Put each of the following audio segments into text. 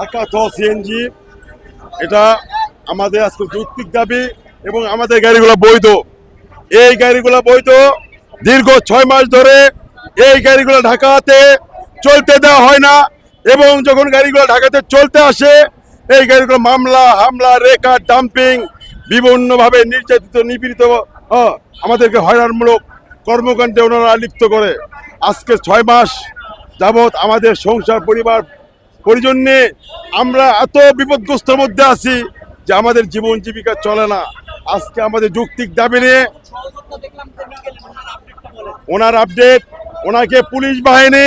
আকাথ CNG এটা আমাদের আজকে যৌক্তিক দাবি এবং আমাদের গাড়িগুলো বৈধ। এই গাড়িগুলো বৈধ। দীর্ঘ ছয় মাস ধরে এই গাড়িগুলো ঢাকাতে চলতে দেওয়া হয় না এবং যখন গাড়িগুলো ঢাকাতে চলতে আসে, এই গাড়িগুলো মামলা, হামলা রেখা ডাম্পিং, বিভিন্নভাবে নির্যাতিত, নিপীড়িত আমাদেরকে হয়রানমূলক কর্মকাণ্ডে ওনারা লিপ্ত করে। আজকে ছয় মাস যাবৎ আমাদের সংসার, পরিবার পরিজন জন্যে আমরা এত বিপদগ্রস্তর মধ্যে আছি যে আমাদের জীবন জীবিকা চলে না। আজকে আমাদের যৌক্তিক দাবি নিয়ে ওনার আপডেট, ওনাকে পুলিশ বাহিনী,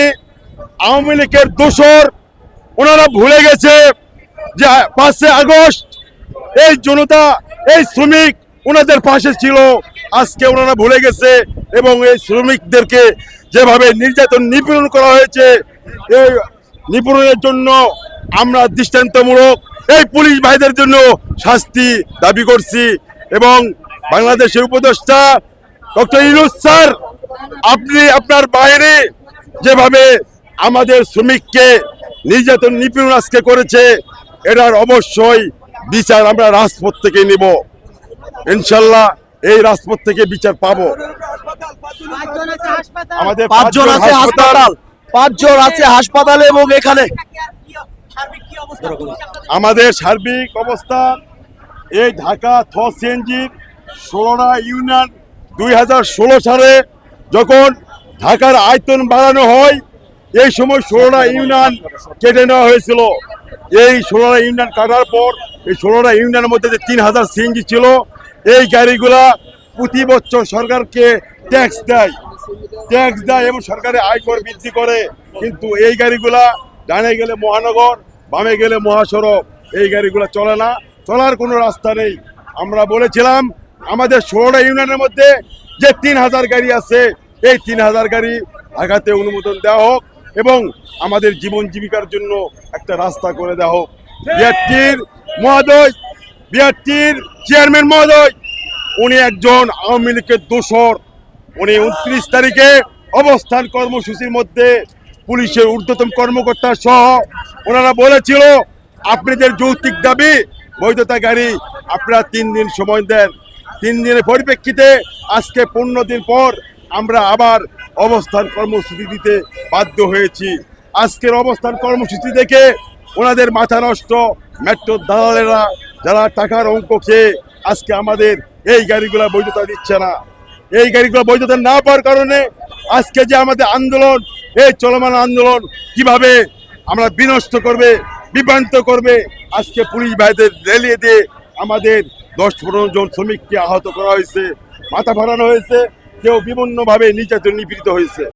আওয়ামী লীগের দোসর ওনারা ভুলে গেছে যে পাঁচে আগস্ট এই জনতা, এই শ্রমিক ওনাদের পাশে ছিল। আজকে ওনারা ভুলে গেছে এবং এই শ্রমিকদেরকে যেভাবে নির্যাতন নিপীড়ন করা হয়েছে, এই নিপীড়নের জন্য আমরা দৃষ্টান্তমূলক এই পুলিশ ভাইদের জন্য শাস্তি দাবি করছি এবং বাংলাদেশের উপদেষ্টা ডক্টর ইনুস স্যার আপনি আপনার বাইরে যেভাবে আমাদের শ্রমিককে নির্যাতন নিপীড়ন আজকে করেছে এটার অবশ্যই বিচার আমরা রাজপথ থেকে নিব। ইনশাল্লাহ এই রাজপথ থেকে বিচার পাবো। আমাদের পাঁচজন আছে হাসপাতাল পাঁচজন আছে হাসপাতালে এবং এখানে। আমাদের সার্বিক অবস্থা, এই ঢাকা থ সিএনজির ষোলোটা ইউনিয়ন দুই হাজার ষোলো সালে যখন ঢাকার আয়তন বাড়ানো হয়, এই সময় ষোলোটা ইউনিয়ন কেটে নেওয়া হয়েছিল। এই ষোলোটা ইউনিয়ন কাটার পর, এই ষোলোটা ইউনিয়নের মধ্যে যে তিন হাজার সিএনজি ছিল, এই গাড়িগুলা প্রতি বছর সরকারকে ট্যাক্স দেয়। ট্যাক্স দেয় এবং সরকারের আয়কর বৃদ্ধি করে। কিন্তু এই গাড়িগুলা ডানে গেলে মহানগর, বামে গেলে মহাসড়ক। এই গাড়িগুলো চলে না। চলার কোনো রাস্তা নেই। আমরা বলেছিলাম, আমাদের ষোলোটা ইউনিয়নের মধ্যে যে তিন হাজার গাড়ি আছে, এই তিন হাজার গাড়ি ঢাকাতে অনুমোদন দেওয়া হোক এবং আমাদের জীবন জীবিকার জন্য একটা রাস্তা করে দেওয়া হোক। বিআরটির মহোদয়, বিআরটির চেয়ারম্যান মহোদয়, উনি একজন আওয়ামী লীগের দোসর। উনি উনত্রিশ তারিখে অবস্থান কর্মসূচির মধ্যে পুলিশের ঊর্ধ্বতন কর্মকর্তা সহ ওনারা বলেছিল আপনাদের যৌক্তিক দাবি, বৈধতা গাড়ি, আপনারা তিন দিন সময় দেন। তিন দিনের পরিপ্রেক্ষিতে আজকে পনেরো দিন পর আমরা আবার অবস্থান কর্মসূচি দিতে বাধ্য হয়েছি। আজকের অবস্থান কর্মসূচি দেখে ওনাদের মাথা নষ্ট মেট্রোর দালালেরা, যারা টাকার অঙ্ক খেয়ে আজকে আমাদের এই গাড়িগুলা বৈধতা দিচ্ছে না। এই গাড়িগুলো বৈধতা না পাওয়ার কারণে আজকে যে আমাদের আন্দোলন, এই চলমান আন্দোলন কীভাবে আমরা বিনষ্ট করবে, বিভ্রান্ত করবে, আজকে পুলিশ ভাইদের রেলিয়ে দিয়ে আমাদের দশ পনেরো জন শ্রমিককে আহত করা হয়েছে, মাথা ফাটানো হয়েছে, কেউ বিভিন্নভাবে নির্যাতন নিপীড়িত হয়েছে।